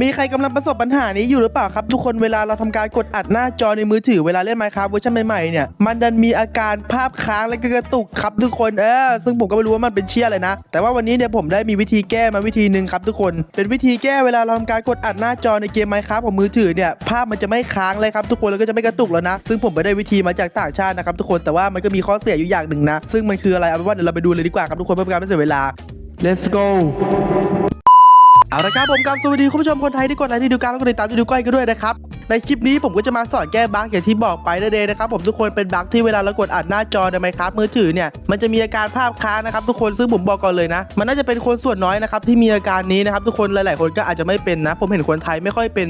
มีใครกำลังประสบปัญหานี้อยู่หรือเปล่าครับ ทุกคนเวลาเราทำการกดอัดหน้าจอในมือถือเวลาเล่น Minecraft เวอร์ชันใหม่ๆเนี่ยมันดันมีอาการภาพค้างและก็กระตุกครับทุกคนเออซึ่งผมก็ไม่รู้ว่ามันเป็นเชี่ยอะไรนะ แต่ว่าวันนี้เนี่ยผมได้มีวิธีแก้มาวิธีหนึ่งครับทุกคน เป็นวิธีแก้เวลาเราทำการกดอัดหน้าจอในเกม Minecraft ของมือถือเนี่ยภาพมันจะไม่ค้างเลยครับทุกคนแล้วก็จะไม่กระตุกแล้วนะ ซึ่งผมไปได้วิธีมาจากต่างชาตินะครับทุกคนแต่ว่ามันก็มีข้อเสียอยู่อย่างหนึ่งนะซึ่งมันคืออะไรเอาเป็นว่าเดี๋ยวเราไปดูเลยดีกว่าครับทุกคนเพื่อการไม่เสียเวลา let's go เอาละครับผมกับสวัสดีคุณผู้ชมคนไทยที่กดไลค์ที่ดูการแล้วก็ติดตามที่ดูก้อยกันด้วยนะครับในคลิปนี้ผมก็จะมาสอนแก้บั๊กอย่างที่บอกไปนั่นเองนะครับผมทุกคนเป็นบั๊กที่เวลาเรากดอัดหน้าจอในไมครับมือถือเนี่ยมันจะมีอาการภาพค้างนะครับทุกคนซึ่งผมบอกก่อนเลยนะ มันน่าจะเป็นคนส่วนน้อยนะครับที่มีอาการนี้นะครับทุกคนหลาย ๆ คนก็อาจจะไม่เป็นนะ ผมเห็นคนไทยไม่ค่อยเป็น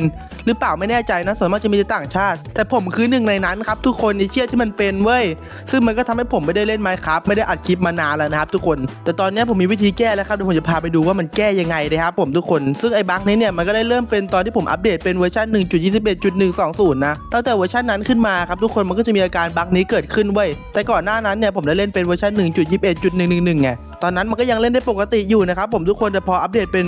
รือเปล่าไม่แน่ใจนะส่วนมากจะมีแต่ต่างชาติ แต่ผมคือหนึ่งในนั้นครับทุกคนในเชื่อที่มันเป็นเว้ยซึ่งมันก็ทำให้ผมไม่ได้เล่นไมค์ครับไม่ได้อัดคลิปมานานแล้วนะครับทุกคน แต่ตอนนี้ผมมีวิธีแก้แล้วครับเดี๋ยวผมจะพาไปดูว่ามันแก้ยังไงนะครับผมทุกคนซึ่งไอ้บั๊กนี้เนี่ยมันก็ได้เริ่มเป็นตอนที่ผมอัปเดตเป็นเวอร์ชัน1.21.120 นะตั้งแต่เวอร์ชันนั้นขึ้นมาครับทุกคนมันก็จะมีอาการบั๊กนี้เกิดขึ้นเว้ยแต่ก่อนหน้านั้นเนี่ยผมได้เล่นเป็นเวอร์ชัน1.21.111ไงตอนนั้นมันก็ยังเล่นได้ปกติอยู่นะครับผมทุกคนแต่พออัปเดตเป็น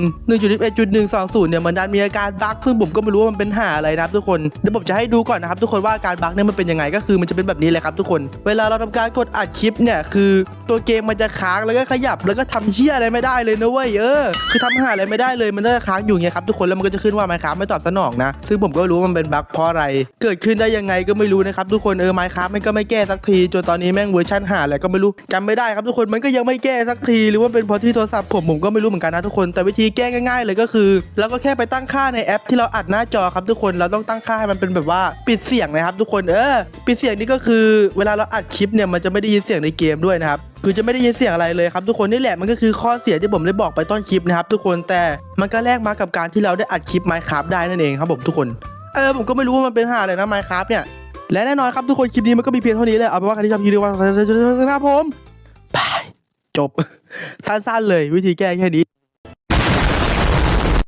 1.21.120 เนี่ยมันดันมีอาการบั๊กซึ่งผมก็ไม่รู้ว่ามันเป็นหาอะไรนะครับทุกคนเดี๋ยวผมจะให้ดูก่อนนะครับทุกคนว่าการบั๊กเนี่ยมันเป็นยังไงก็คือมันจะเป็นแบบนี้เลยครับทุกคน เวลาเราทำการกดอัดคลิปเนี่ยคือตัวเกมมันจะค้างแล้วก็ขยับแล้วก็ทำเชี่ยอะไรไม่ได้เลยนะเว้ยเออคือทำหาอะไรไม่ได้เลยมันจะค้างอยู่อย่างเงี้ยครับทุกคนแล้วมันก็จะขึ้นว่าไมครับไม่ตอบสนองนะ ซึ่งผมก็รู้ว่ามันเป็นบั๊กเพราะอะไร เกิดขึ้นได้ยังไงก็ไม่รู้นะครับทุกคนเออไมครับมันก็ไม่แก้สักทีจนตอนนี้แม่งเวอร์ชันหาอะไรก็ไม่รู้จำไม่ได้ครับทุกคนมันก็ยังไม่แก้สักทีหรือว่าเป็นเพราะที่โทรศัพท์ผมผมก็ไม่รู้เหมือนกันนะทุกคนแต่วิธีแก้ง่าย ๆ เลยก็คือเราก็แค่ไปตั้งค่าในแอปที่เราอัดหน้าจอครับทุกคนเราต้องตั้งค่าให้มันเป็นแบบว่าปิดเสียงนะครับ ทุกคนเออปิดเสียงนี่ก็คือเวลาเราอัดคลิปเนี่ยมันจะไม่ได้ยินเสียงในเกมด้วยนะครับคือจะไม่ได้ยินเสียงอะไรเลยครับทุกคนนี่แหละมันก็คือข้อเสียที่ผมได้บอกไปต้นคลิปนะครับทุกคนแต่มันก็แลกมากับการที่เราได้อัดคลิป Minecraft ได้นั่นเองครับผมทุกคนเออผมก็ไม่รู้ว่ามันเป็นหาอะไรนะ Minecraft เนี่ยและแน่นอนครับทุกคนคลิปนี้มันก็มีเพียงเท่านี้เลยเอาเป็นว่าใครที่ชอบคลิปนี้ว่าครับผมบายจบสั้นๆเลยวิธีแก้แค่นี้